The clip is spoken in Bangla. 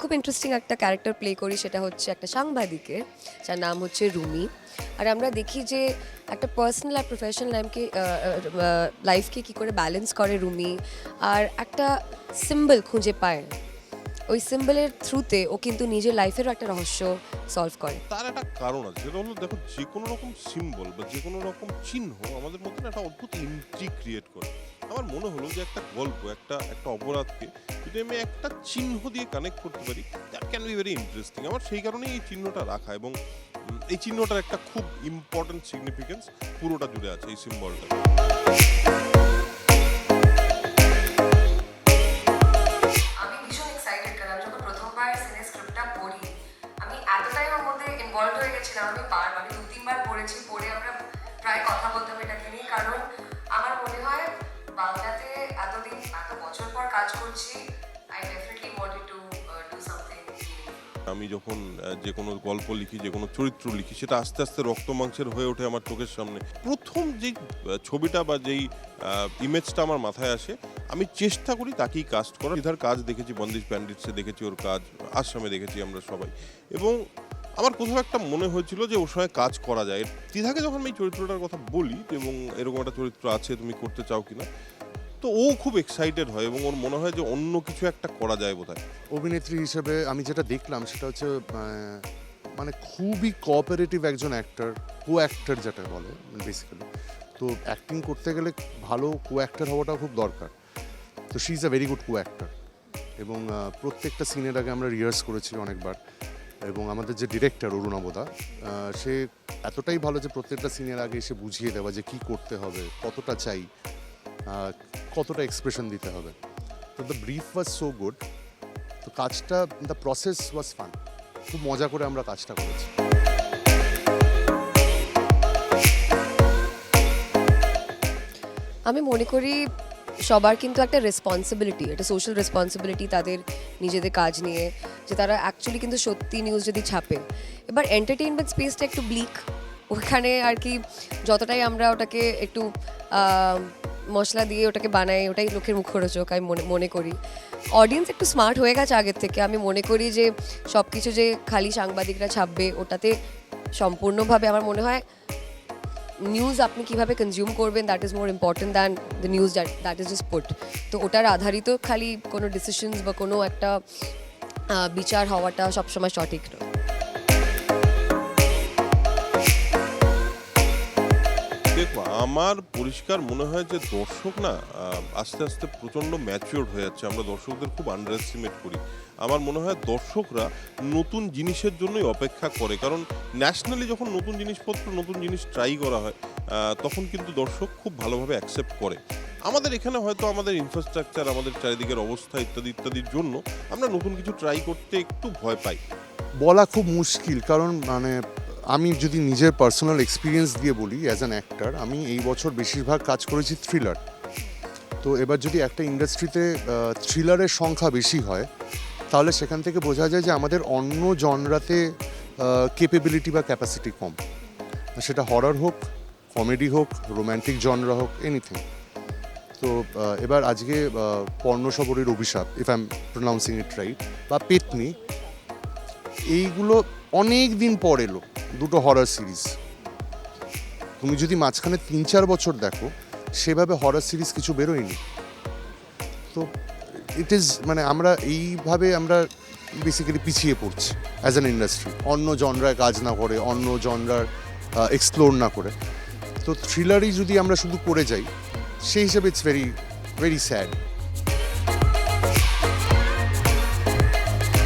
খুব ইন্টারেস্টিং একটা ক্যারেক্টার প্লে করি, সেটা হচ্ছে একটা সাংবাদিকের, যার নাম হচ্ছে রুমি। আর আমরা দেখি যে একটা পার্সোনাল আর প্রফেশনাল লাইফকে লাইফকে কী করে ব্যালেন্স করে রুমি। আর একটা সিম্বল খুঁজে পায়। ওই সিম্বলের থ্রুতে ও কিন্তু নিজের লাইফেরও একটা রহস্য সলভ করে। তার একটা কারণ আছে, যেটা হলো, দেখো যে কোনো রকম সিম্বল বা যে কোনো রকম চিহ্ন আমাদের মধ্যে একটা অদ্ভুত ইন্ট্রি ক্রিয়েট করে। আমার মনে হলো যে একটা গল্প, একটা একটা অপরাধকে যদি আমি একটা চিহ্ন দিয়ে কানেক্ট করতে পারি that can be very interesting আমার সেই কারণেই এই চিহ্নটা রাখা এবং এই চিহ্নটার একটা খুব ইম্পর্টেন্ট সিগনিফিকেন্স পুরোটা জুড়ে আছে এই সিম্বলটা আমি বারবার দু তিনবার পড়েছি, পড়ে আমরা প্রায় কথা বলতাম এটাকে নিয়ে কারণ আমি যখন যে কোনো গল্প লিখি যে কোনো চরিত্র লিখি সেটা আস্তে আস্তে রক্ত মাংসের হয়ে ওঠে আমার চোখের সামনে। প্রথম আহ, ছবিটা বা যেই ইমেজটা আমার মাথায় আসে আমি চেষ্টা করি তাকেই কাস্ট করার। ইধার কাজ দেখেছি বন্দিশ ব্যান্ডিটসে দেখেছি ওর কাজ আসামে দেখেছি আমরা সবাই। এবং আমার কোথাও একটা মনে হয়েছিল যে ওর সঙ্গে কাজ করা যায়। দ্বিধাকে যখন আমি চরিত্রটার কথা বলি এবং এরকম একটা চরিত্র আছে তুমি করতে চাও কিনা তো ও খুব এক্সাইটেড হয় এবং ওর মনে হয় যে অন্য কিছু একটা করা যায় বোধহয়। অভিনেত্রী হিসেবে আমি যেটা দেখলাম সেটা হচ্ছে মানে খুবই কোঅপারেটিভ একজন অ্যাক্টার কো অ্যাক্টর যেটা বলে বেসিক্যালি তো অ্যাক্টিং করতে গেলে ভালো কো অ্যাক্টর হওয়াটা খুব দরকার। তো she is a very good co actor এবং প্রত্যেকটা সিনের আগে আমরা রিহার্স করেছি অনেকবার। এবং আমাদের যে ডিরেক্টর অরুণাবদা সে এতটাই ভালো যে প্রত্যেকটা সিনের আগে এসে বুঝিয়ে দেওয়া যে কী করতে হবে, কতটা চাই। কতটা এক্সপ্রেশন দিতে হবে। তো the brief was so good তো কাজটা দ্য প্রসেস ওয়াজ ফান খুব মজা করে আমরা কাজটা করেছি। আমি মনে করি সবার কিন্তু একটা রেসপন্সিবিলিটি একটা সোশ্যাল রেসপন্সিবিলিটি তাদের নিজেদের কাজ নিয়ে, যে তারা অ্যাকচুয়ালি কিন্তু সত্যি নিউজ যদি ছাপে। এবার এন্টারটেইনমেন্ট স্পেসটা একটু ব্লিক ওখানে আর কি যতটাই আমরা ওটাকে একটু মশলা দিয়ে ওটাকে বানাই, ওটাই লোকের মুখরোচক, আমি মনে মনে করি। অডিয়েন্স একটু স্মার্ট হয়ে গেছে আগের থেকে। আমি মনে করি যে সব কিছু যে খালি সাংবাদিকরা ছাপবে, ওটাতে সম্পূর্ণভাবে আমার মনে হয় নিউজ আপনি কীভাবে কনজিউম করবেন that is more important than the news that is just put তো ওটার আধারিত খালি কোনো ডিসিশনস বা কোনো একটা বিচার হওয়াটা সবসময় সঠিক নয়। দেখো আমার পরিষ্কার মনে হয় যে দর্শক না আস্তে আস্তে প্রচণ্ড ম্যাচিওর হয়ে যাচ্ছে। আমরা দর্শকদের খুব আন্ডার এস্টিমেট করি। আমার মনে হয় দর্শকরা নতুন জিনিসের জন্যই অপেক্ষা করে। কারণ ন্যাশনালি যখন নতুন জিনিসপত্র, নতুন জিনিস ট্রাই করা হয় তখন কিন্তু দর্শক খুব ভালোভাবে অ্যাকসেপ্ট করে। আমাদের এখানে হয়তো আমাদের ইনফ্রাস্ট্রাকচার আমাদের চারিদিকের অবস্থা ইত্যাদি, ইত্যাদির জন্য আমরা নতুন কিছু ট্রাই করতে একটু ভয় পাই। বলা খুব মুশকিল, কারণ মানে আমি যদি নিজের পার্সোনাল এক্সপিরিয়েন্স দিয়ে বলি অ্যাজ অ্যান অ্যাক্টর আমি এই বছর বেশিরভাগ কাজ করেছি থ্রিলার তো এবার যদি একটা ইন্ডাস্ট্রিতে থ্রিলারের সংখ্যা বেশি হয়, তাহলে সেখান থেকে বোঝা যায় যে আমাদের অন্য জনরাতে কেপেবিলিটি বা ক্যাপাসিটি কম। সেটা হরর হোক কমেডি হোক রোম্যান্টিক জনরা হোক এনিথিং তো এবার আজকে পর্ণসবরের অভিশাপ if I am pronouncing it right বা পেতনি, এইগুলো অনেক দিন পর এলো। দুটো হরর সিরিজ তুমি যদি মাঝখানে তিন, চার বছর দেখো, সেভাবে হরর সিরিজ কিছু বেরোয়নি। তো ইট ইজ মানে আমরা এইভাবে আমরা বেসিক্যালি পিছিয়ে পড়ছি অ্যাজ অ্যান ইন্ডাস্ট্রি অন্য জনরায় কাজ না করে, অন্য জনরার এক্সপ্লোর না করে। তো থ্রিলারই যদি আমরা শুধু করে যাই, সেই হিসাবে ইটস ভেরি ভেরি স্যাড